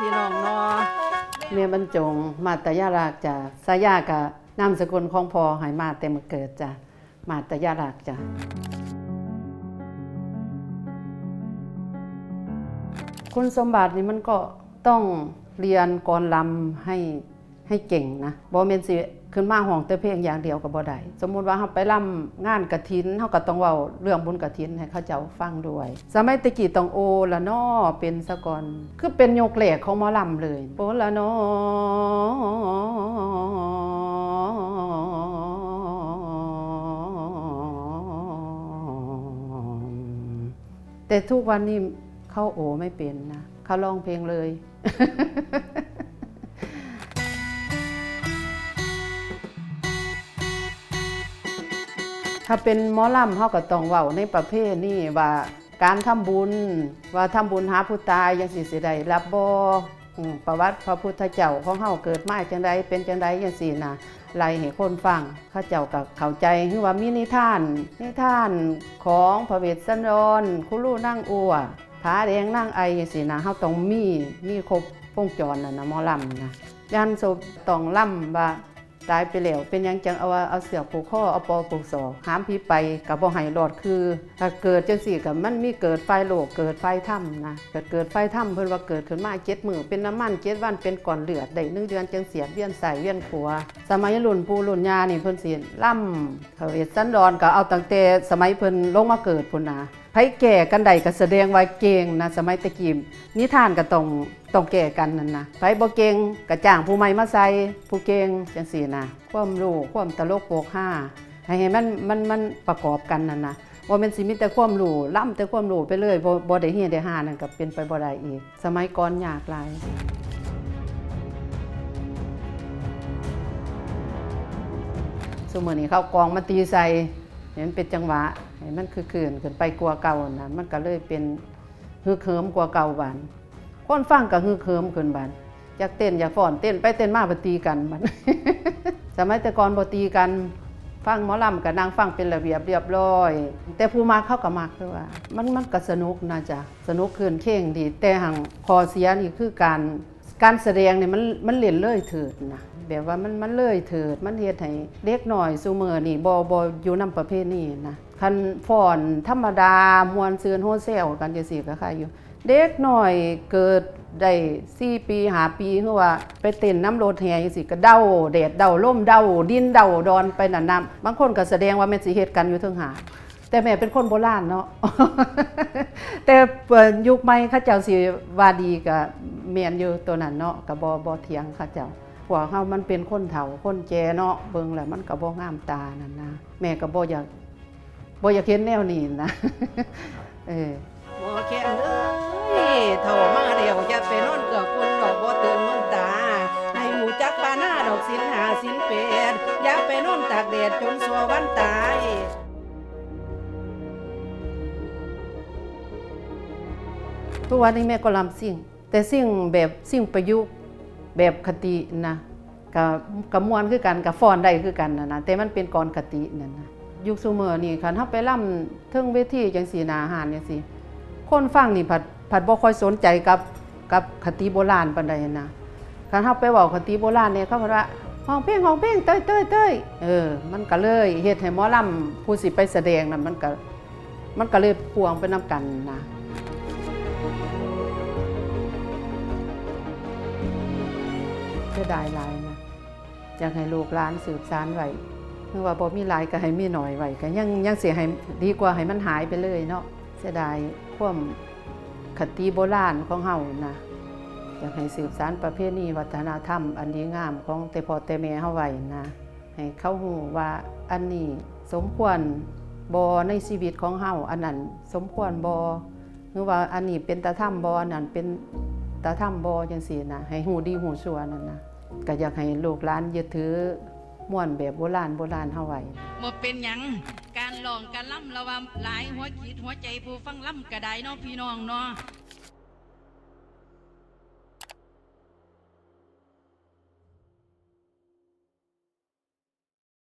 พี่น้องเนาะเมียบรรจงมาตยาลากจ้ะสายากะนามสกุลของพอหายมาเต็มเกิดจ้ะมาตยาลากจ้ะคุณสมบัตินี่มันก็ต้องเรียนกรลำให้ ให้เก่งนะบ่แม่นสิขึ้นมาห้องแต่เพลงอย่างเดียวก็บ่ได้สมมุติว่าเฮาไปลำงานกฐินเฮาก็ต้องเว้าเรื่องบุญกฐินให้เขาเจ้าฟังด้วย สมัยตะกี้ต้องโอละน้อเป็นซะก่อน คือเป็นยกแหลกของหมอลำเลยโอละน้อแต่ทุกวันนี้เขาโอไม่เป็นนะเขาร้องเพลงเลย ถ้าเป็นหมอลำเขาก็ต้องเว้าในประเภทนี้ว่าการทำบุญ ว่าทำบุญหาผู้ตายยังสิสิได้รับบ่ประวัติพระพุทธเจ้าของเฮาเกิดมาจังไดเป็นจังไดจังซี่นะไล่ให้คนฟังเขาเจ้าก็เข้าใจคือว่ามีนิทาน นิทานของพระเวสสันดรคุลูนั่งอัวผาแดงนั่งไอจังซี่นะเฮาต้องมีมีครบวงจรน่ะนะหมอลำนะยันศพต้องล่ำว่า ตายไปแล้วเป็นยังจังเอาเอาเสือกผูกข้อเอาปอผูกศอกหามพี่ไปกับบ่ให้รอดคือถ้าเกิดจังสี่กับมันมีเกิดไฟโลกเกิดไฟถ้ำนะเกิดเกิดไฟถ้ำเพิ่นว่าเกิดขึ้นมาเจ็ดมือเป็นน้ำมันเจ็ดวันเป็นก่อนเลือดได้หนึ่งเดือนจังเสียเวียนใส่เวียนขัว สมัยรุ่นปูรุ่นยานี่เพิ่นสิล่ำเขาเวสสันดรก็เอาตั้งแต่สมัยเพิ่นลงมาเกิดพุ่นนะ ไผแก่กันใดก็แสดงว่าเก่งนะสมัยตะกี้นิทานก็ต้องต้องแก่กันนั่นนะไผบ่เก่งก็จ้างผู้ใหม่มาใส่ผู้เก่งจังซี่นะความรู้ความตลกโปกห้าให้ให้มันมันมันประกอบกันนั่นนะว่าเป็นสิมีแต่ความรู้ล่ำแต่ความรู้ไปเลยบ่บ่ได้เฮียได้หานั่นก็เป็นไปบ่ได้อีก สมัยก่อนยากหลายสมือนี้เขากองมาตีใส่เห็นเป็นจังหวะ เห็นมันคือคืนขึ้นไปกลัวเก่านะมันก็เลยเป็นฮึกเหิมกลัวเก่าบานคนฟังก็ฮึกเหิมขึ้นบานอยากเต้นอยากฟ้อนเต้นไปเต้นมาปตีกันมันสมัยแต่ก่อนบตีกันฟังหมอลำกับนางฟังเป็นระเบียบเรียบร้อย แต่ผู้มาเข้ากับมากด้วยว่า มันมันก็สนุกนะจ๊ะสนุกเคืนเข่งดี แต่หังคอเสียนี่คือการการแสดงเนี่ยมันมันเล่นเลยเถิดนะแบบว่ามันมันเลยเถิดมันเฮ็ดให้เด็กหน่อยซูเมอร์นี่บ่บ่อยู่นำประเภทนี้นะ คันฟอนธรรมดามวนซืนโฮเซลกันจังซี่ก็ค่ะอยู่ เด็กหน่อยเกิดได้4ปี5ปีคือว่าไปเต้นน้ำโลดแห่จังซี่ก็เดาแดดเดาลมเดาดินเดาดอนไปนั่นนํบางคนก็แสดงว่าแม่นสิเฮ็ดกันอยู่เทิงหาแต่แม่เป็นคนโบราณเนาะ แต่ยุคใหม่ข้าเจ้าสิว่าดีกับเมียนอยู่ตัวนั้นเนาะกับบอบอเถียงข้าเจ้าพวกเฮามันเป็นคนเฒ่าคนแก่เนาะเบิ่งแล้วมันก็บ่งามตานั่นนะแม่ก็บ่อยาก บ่อยากเห็นแนวนี้นะ เออบ่แค่เอ้ยเท่ามาเดียวจะไปนอนเกือบคนดอกบ่ตื่นมืนตา ให้หมูจักปาหน้าดอกสินหาสินเป็ดอย่าไปนอนตากแดดจนสัววันตายทุกวันนี้แม่ก็ลำซิ่ง แต่ซิ่งแบบซิ่งประยุกต์แบบคตินะกับกับมวนคือกันกับฟ้อนได้คือกันนะนะแต่มันเป็นกรคตินั่นนะ ยุคซูเมอร์นี่คันเฮาไปล่ำเทิงเวทีจังสีนาอาหารจังซี่คนฟังนี่ผัดผัดบ่ค่อยสนใจกับกับคติโบราณปานใดนะคันเฮาไปเว้าคติโบราณเนี่ยเขาบอกว่าห้องเพลงห้องเพลงเต้ยเต้ยเต้ยเออ มันก็เลยเฮ็ดให้หมอลำผู้สิไปแสดงนั่นมันก็มันก็เลยพวงไปนํกันนะเสียดายหลายนะอยากให้ลูกหลานสืบสานไว้ คือว่าบ่มีหลายก็ให้มีหน่อยไว้ก็ยังยังเสียให้ดีกว่าให้มันหายไปเลยเนาะเสียดายความคติโบราณของเฮานะอยากให้สืบสานประเพณีวัฒนธรรม อันดีงามของแต่พ่อแต่แม่เฮาไว้นะ ให้เขาฮู้ว่าอันนี้สมควรบ่ในชีวิตของเฮาอันนั้นสมควรบ่หรือว่าอันนี้เป็นตาถ้ำบ่อันนั้นเป็นตาทำบอจังสีนะให้หูดีหูชัวนั่นนะก็อยากให้ลูกหลานยึดถือ ม่วนแบบโบราณโบราณเฮาไว้บ่เป็นหยังการลองการล่ำระว่าหลายหัวขีดหัวใจผู้ฟังล่ำกระไดเนาะพี่น้องเนาะ